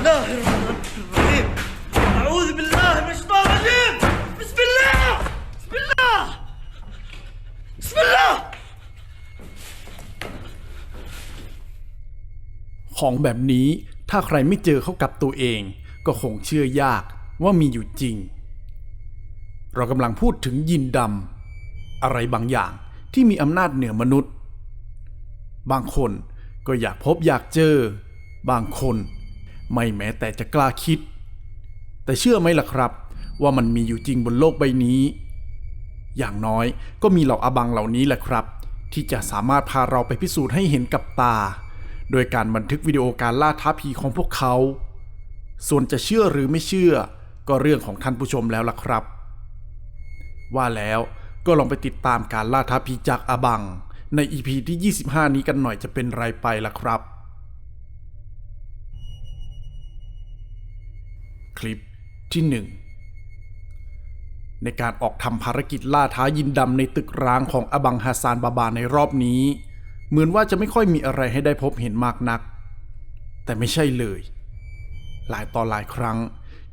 الله الرحمن الرحيم أعوذ بالله من الشيطان الرجيم بسم الله بسم الله بسم الله ของแบบนี้ถ้าใครไม่เจอเข้ากับตัวเอง ก็คงเชื่อยากว่ามีอยู่จริง เรากำลังพูดถึงยินดำอะไรบางอย่างที่มีอำนาจเหนือมนุษย์ บางคนก็อยากพบอยากเจอ บางคน ไม่แม้แต่จะกล้าคิด แต่เชื่อไหมล่ะครับ ว่ามันมีอยู่จริงบนโลกใบนี้ อย่างน้อยก็มีเหล่าอาบังเหล่านี้แหละครับ ที่จะสามารถพาเราไปพิสูจน์ให้เห็นกับตา โดยการบันทึกวิดีโอการล่าท้าผีของพวกเขา ส่วนจะเชื่อหรือไม่เชื่อ ก็เรื่องของท่านผู้ชมแล้วล่ะครับ ว่าแล้วก็ลองไปติดตามการล่าท้าผีจากอาบัง ใน EP ที่ 25 นี้กันหน่อยจะเป็นไรไปล่ะครับ คลิปที่ 1 ในการออกทำภารกิจล่าท้ายินดำในตึกร้างของอบังฮาซานบาบาในรอบนี้ เหมือนว่าจะไม่ค่อยมีอะไรให้ได้พบเห็นมากนัก แต่ไม่ใช่เลย หลายต่อหลายครั้ง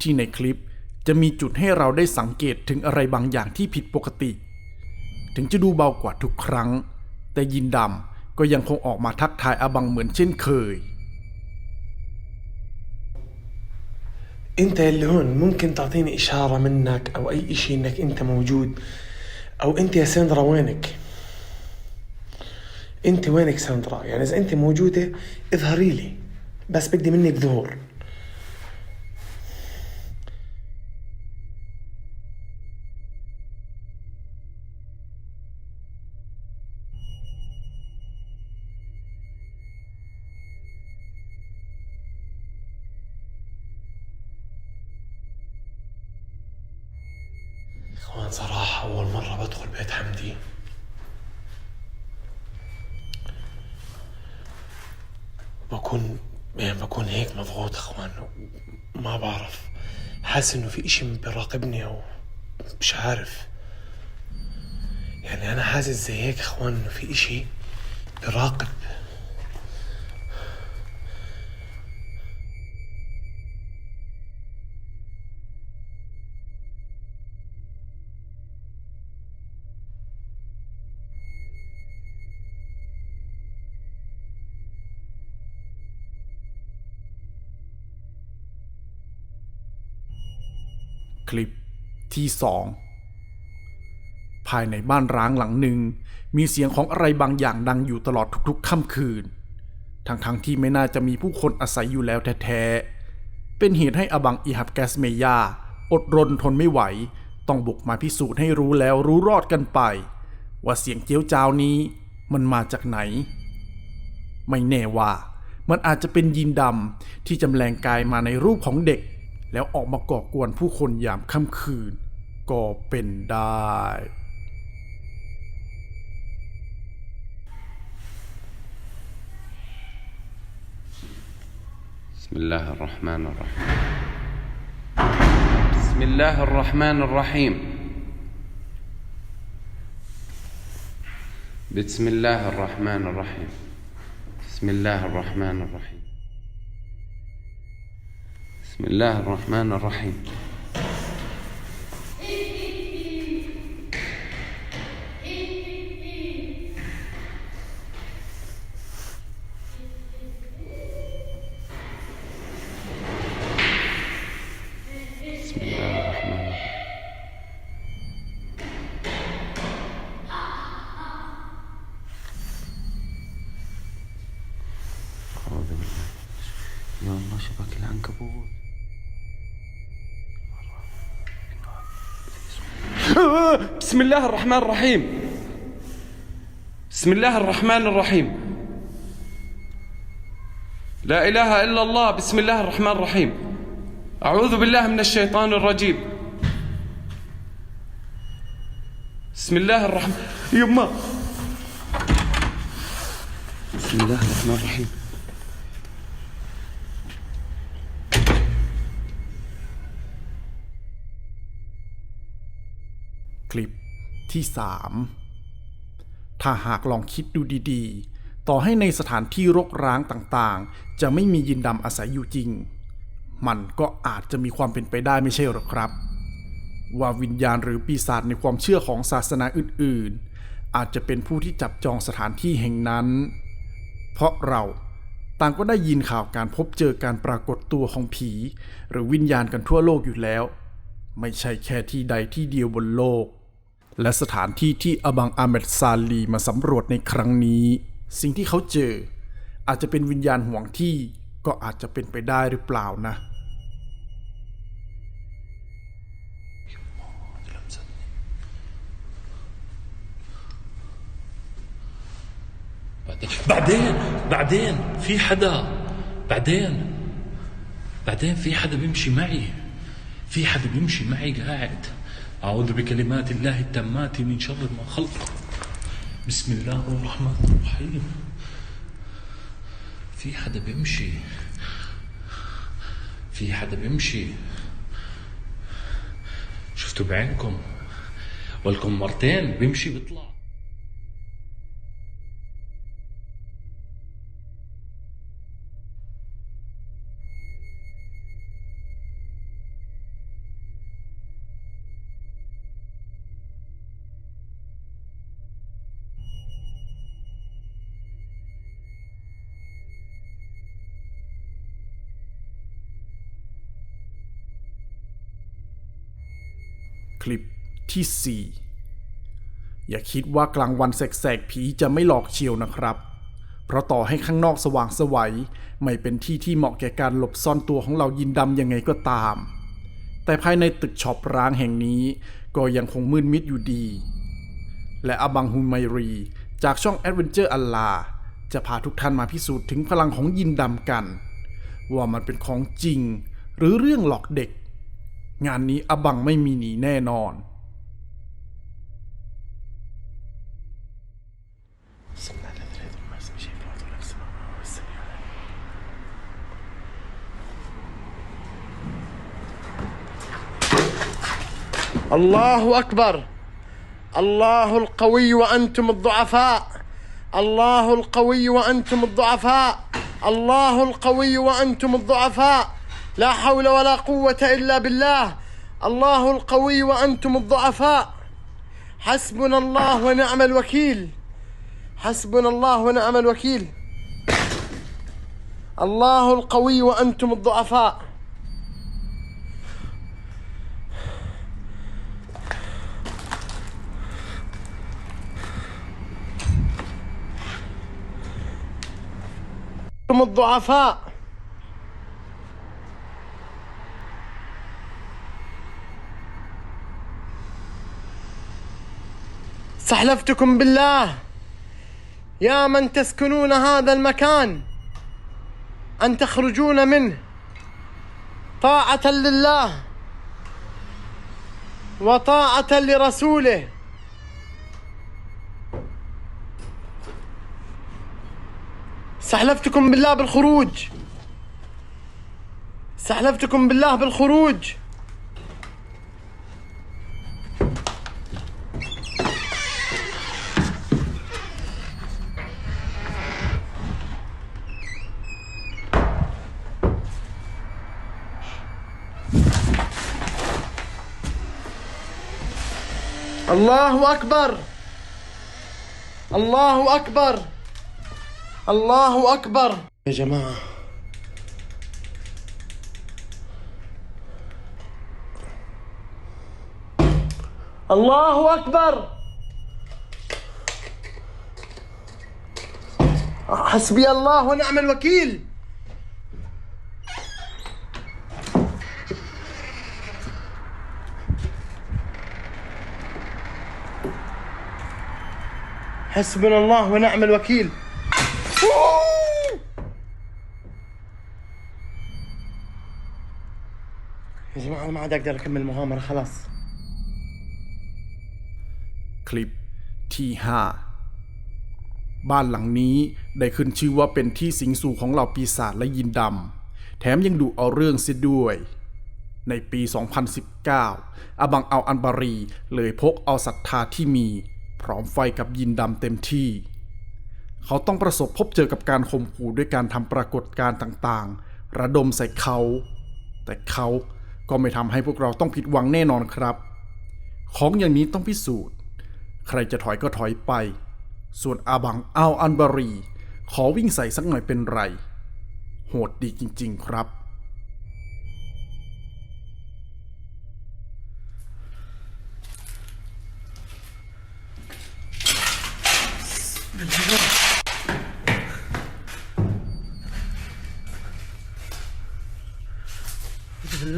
ที่ในคลิปจะมีจุดให้เราได้สังเกตถึงอะไรบางอย่างที่ผิดปกติ ถึงจะดูเบากว่าทุกครั้ง แต่ยินดำก็ยังคงออกมาทักทายอบังเหมือนเช่นเคย انت اللي هون ممكن تعطيني إشارة منك أو أي إشي إنك أنت موجود؟ أو أنت يا ساندرا وينك؟ أنت وينك ساندرا يعني إذا أنت موجودة اظهري لي بس بدي منك ظهور. إخوان صراحة أول مرة بدخل بيت حمدي. بكون يعني بكون هيك مضغوط إخوان ما بعرف. حاسس إنه في إشي بيراقبني أو مش عارف. يعني أنا حاسس زي هيك إخوان إنه في إشي بيراقب คลิปที่สองภายในบ้านร้างหลังหนึ่ง มีเสียงของอะไรบางอย่างดังอยู่ตลอดทุกๆค่ำคืน ทั้งๆทที่ไม่น่าจะมีผู้คนอาศัยอยู่แล้วแท้ๆ เป็นเหตุให้อบังอิฮับแกสเมยา อดรนทนไม่ไหว ต้องบุกมาพิสูจน์ให้รู้แล้วรู้รอดกันไป ว่าเสียงเจียวจาวนี้มันมาจากไหน ไม่แน่ว่า มันอาจจะเป็นยินดำที่จำแรงกายมาในรูปของเด็ก แล้วออกมาก่อกวนผู้คนยามค่ำคืน ก็เป็นได้ بسم الله الرحمن الرحيم بسم الله الرحمن الرحيم بسم الله الرحمن الرحيم بسم الله الرحمن الرحيم بسم الله الرحمن الرحيم. بسم الله الرحمن الرحيم. أعوذ بالله يا الله شبك العنكبوت. بسم الله الرحمن الرحيم. بسم الله الرحمن الرحيم. لا إله إلا الله بسم الله الرحمن الرحيم. أعوذ بالله من الشيطان الرجيم. بسم الله الرحمن يما. بسم الله الرحمن الرحيم. كليب ที่ 3 ถ้าหากลองคิดดูดีๆ ต่อให้ในสถานที่รกร้างต่างๆ จะไม่มียินดำอาศัยอยู่จริง มันก็อาจจะมีความเป็นไปได้ไม่ใช่หรอครับ ว่าวิญญาณหรือปีศาจในความเชื่อของศาสนาอื่นๆ อาจจะเป็นผู้ที่จับจองสถานที่แห่งนั้น เพราะเราต่างก็ได้ยินข่าวการพบเจอการปรากฏตัวของผี หรือวิญญาณกันทั่วโลกอยู่แล้ว ไม่ใช่แค่ที่ใดที่เดียวบนโลก และสถานที่ที่อบังอาเมดซาลีมาสำรวจในครั้งนี้ สิ่งที่เขาเจอ อาจจะเป็นวิญญาณห่วงที่ก็อาจจะเป็นไปได้หรือเปล่านะ بعدين بعدين في حدا بعدين بعدين في حدا بيمشي معي في حدا بيمشي معي قاعد أعوذ بكلمات الله التامات من شر ما خلق. بسم الله الرحمن الرحيم. في حدا بيمشي. في حدا بيمشي. شفتوا بعينكم؟ ولكم مرتين بيمشي بيطلع. คลิปที่ 4 อย่าคิดว่ากลางวันแสกๆผีจะไม่หลอกเชียวนะครับ เพราะต่อให้ข้างนอกสว่างไสวัยไม่เป็นที่ที่เหมาะแก่การหลบซ่อนตัวของเรายินดำยังไงก็ตาม แต่ภายในตึกช็อปร้างแห่งนี้ ก็ยังคงมืดมิดอยู่ดี และอบังฮุไมรี จากช่อง Adventure อัลลาจะพาทุกท่านมาพิสูจน์ถึงพลังของยินดำกัน ว่ามันเป็นของจริง หรือเรื่องหลอกเด็ก งานนี้อบังไม่มีหนีแน่นอน الله أكبر الله القوي وأنتم الضعفاء الله القوي وأنتم الضعفاء الله القوي وأنتم الضعفاء لا حول ولا قوة إلا بالله. الله القوي وأنتم الضعفاء. حسبنا الله ونعم الوكيل. حسبنا الله ونعم الوكيل. الله القوي وأنتم الضعفاء. أنتم الضعفاء. استحلفتكم بالله يا من تسكنون هذا المكان أن تخرجون منه طاعة لله وطاعة لرسوله. استحلفتكم بالله بالخروج. استحلفتكم بالله بالخروج. الله أكبر الله أكبر الله أكبر يا جماعة. الله أكبر حسبي الله ونعم الوكيل حسبنا الله ونعم الوكيل يا جماعة أنا ما عاد أقدر أكمل المغامرة خلاص คลิปที่ 5 บ้านหลังนี้ได้ขึ้นชื่อว่าเป็นที่สิงสู่ของเหล่าปีศาจและยินดำ แถมยังดูเอาเรื่องเสียด้วย ในปี 2019 อบังเอาอันบารีเลยพกเอาศรัทธาที่มี พร้อมไฟกับยินดำเต็มที่ เขาต้องประสบพบเจอกับการข่มขู่ด้วยการทำปรากฏการณ์ต่างๆ ระดมใส่เขา แต่เขาก็ไม่ทำให้พวกเราต้องผิดหวังแน่นอนครับ ของอย่างนี้ต้องพิสูจน์ ใครจะถอยก็ถอยไป ส่วนอาบังอัลอันบารี ขอวิ่งใส่สักหน่อยเป็นไร โหดดีจริง ๆ ครับ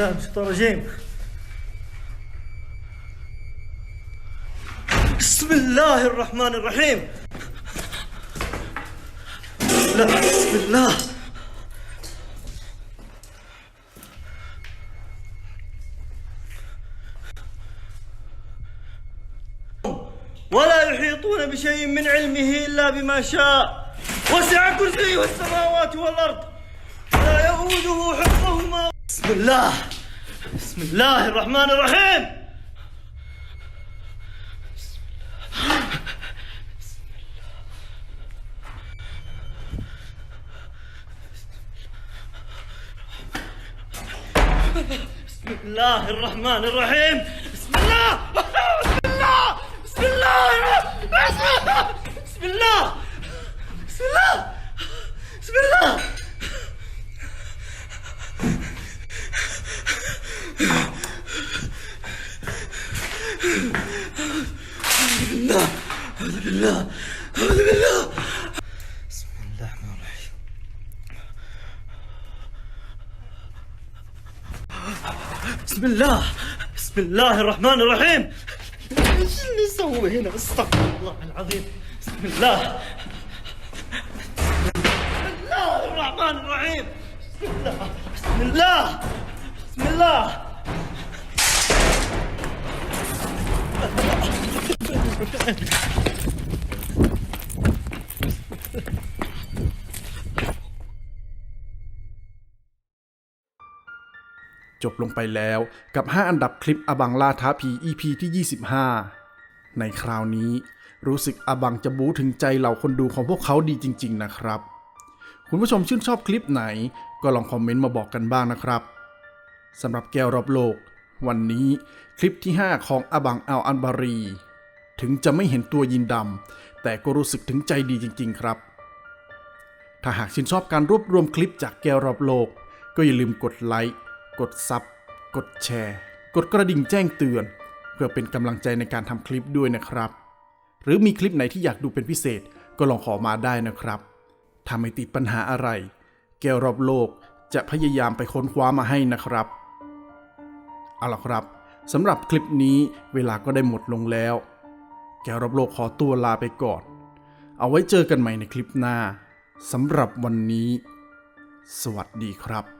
بسم الله من الشيطان الرجيم بسم الله الرحمن الرحيم. لا بسم الله. ولا يحيطون بشيء من علمه إلا بما شاء. وسع كرسيه السماوات والأرض. لا يؤوده حفظهما بسم الله. بسم الله الرحمن الرحيم. بسم الله الرحمن الرحيم. بسم الله. بسم الله. بسم الله. بسم الله. بسم الله. بسم الله. أعوذ بالله. أعوذ بالله. بسم الله الرحمن الرحيم. بسم الله. بسم الله الرحمن الرحيم. إيش اللي سوي هنا؟ استغفر الله العظيم. بسم الله. بسم الله الرحمن الرحيم. بسم الله. بسم الله. بسم الله. จบลงไปแล้วกับ 5 อันดับคลิปอบังล่าท้าผี EP ที่ 25 ในคราวนี้รู้สึกอบังจะบู๊ถึงใจเหล่าคนดูของพวกเขาดีจริง ๆ นะครับ คุณผู้ชมชื่นชอบคลิปไหน ก็ลองคอมเมนต์มาบอกกันบ้างนะครับสำหรับแก้วรอบโลก วันนี้คลิปที่ 5 ของอบังอัลอันบารี ถึงจะไม่เห็นตัวยินดำแต่ก็รู้สึกถึงใจดีจริง ๆ ครับ ถ้าหากชื่นชอบการรวบรวมคลิปจากแก้วรอบโลก ก็อย่าลืมกดไลค์ กดซับกดแชร์ กดกระดิ่งแจ้งเตือน เพื่อเป็นกำลังใจในการทำคลิปด้วยนะครับ หรือมีคลิปไหนที่อยากดูเป็นพิเศษก็ลองขอมาได้นะครับถ้าไม่ติดปัญหาอะไร แก้วรอบโลกจะพยายามไปค้นคว้ามาให้นะครับ เอาล่ะครับสำหรับคลิปนี้เวลาก็ได้หมดลงแล้ว แก้วรอบโลกขอตัวลาไปก่อน เอาไว้เจอกันใหม่ในคลิปหน้าสำหรับวันนี้ สวัสดีครับ